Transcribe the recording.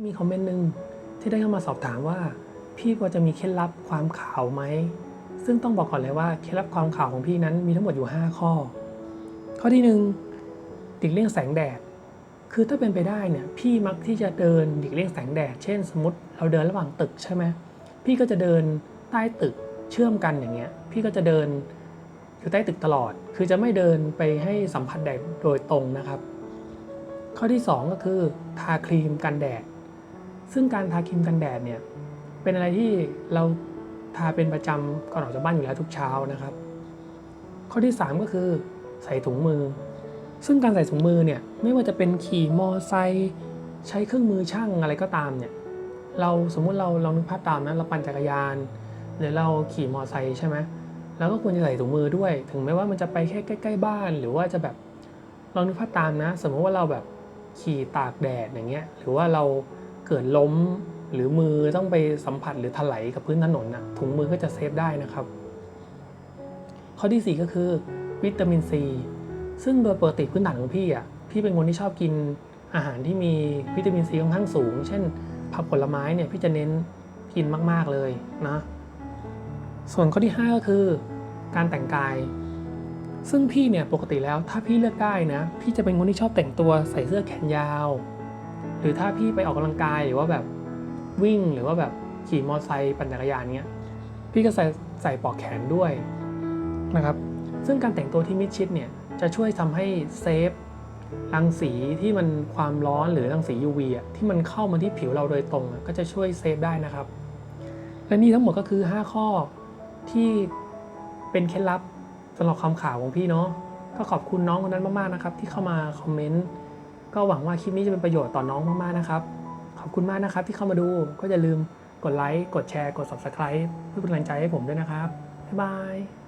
มีคอมเมนต์หนึ่งที่ได้เข้ามาสอบถามว่า พี่พอจะมีเคล็ดลับความขาวไหม ซึ่งต้องบอกก่อนเลยว่าเคล็ดลับความขาวของพี่นั้นมีทั้งหมดอยู่ 5 ข้อ ข้อที่หนึ่งหลีกเลี่ยงแสงแดด คือถ้าเป็นไปได้เนี่ยพี่มักที่จะเดินหลีกเลี่ยงแสงแดด เช่น สมมติเราเดินระหว่างตึกใช่ไหมพี่ก็จะเดินใต้ตึกเชื่อมกันอย่างเงี้ย พี่ก็จะเดินอยู่ใต้ตึกตลอด คือจะไม่เดินไปให้สัมผัสแดดโดยตรงนะครับ ข้อที่ 2 ก็คือทาครีมกันแดด ซึ่งการทาครีมกันแดดเนี่ยเป็นอะไรที่เราทาเป็นประจำก่อนออกจากบ้านอยู่แล้วทุกเช้านะครับ ข้อที่ 3 ก็คือใส่ถุงมือ ซึ่งการใส่ถุงมือเนี่ยไม่ว่าจะเป็นขี่มอไซค์ใช้เครื่องมือช่างอะไรก็ตามเนี่ยเราสมมุติเราลองนึกภาพตามนะเราปั่นจักรยาน หรือเราขี่มอไซค์ใช่ไหมเราก็ควรจะใส่ถุงมือด้วย ถึงแม้ว่ามันจะไปแค่ใกล้ๆบ้าน หรือว่าจะแบบลองนึกภาพตามนะ สมมติว่าเราแบบขี่ตากแดดอย่างเงี้ยหรือว่าเรา เกิดล้มหรือมือต้องไปสัมผัสหรือถลายกับพื้นถนนน่ะถุงมือก็จะเซฟได้นะครับ ข้อที่ 4 ก็คือ วิตามินซีซึ่งโดยปกติพื้นฐานของพี่อะพี่เป็นคนที่ชอบกินอาหารที่มีวิตามินซีค่อนข้างสูง เช่น ผักผลไม้เนี่ยพี่จะเน้นกินมาก ๆเลยนะ ส่วนข้อที่ 5 ก็คือการแต่งกาย ซึ่งพี่เนี่ยปกติแล้วถ้าพี่เลือกได้นะ พี่จะเป็นคนที่ชอบแต่งตัวใส่เสื้อแขนยาว หรือถ้าพี่ไปออกกำลังกายหรือว่าแบบวิ่งหรือว่าแบบขี่มอเตอร์ไซค์ปั่นจักรยานเนี้ยพี่ก็ใส่ใส่ปลอกแขนด้วยนะครับ ซึ่งการแต่งตัวที่มิดชิดเนี่ยจะช่วยทำให้เซฟรังสีที่มันความร้อนหรือรังสี UV อะที่มันเข้ามาที่ผิวเราโดยตรงก็จะช่วยเซฟได้นะครับ และนี่ทั้งหมดก็คือ 5 ข้อที่เป็นเคล็ดลับสำหรับความขาวของพี่เนาะก็ขอบคุณน้องคนนั้นมากๆนะครับ ที่เข้ามาคอมเมนต์ ก็หวังว่าคลิปนี้จะเป็นประโยชน์ต่อน้องมากๆนะครับ ขอบคุณมากนะครับที่เข้ามาดูก็อย่าลืมกดไลค์กดแชร์กด subscribe เพื่อเป็นกำลังใจให้ผมด้วยนะครับบ๊ายบาย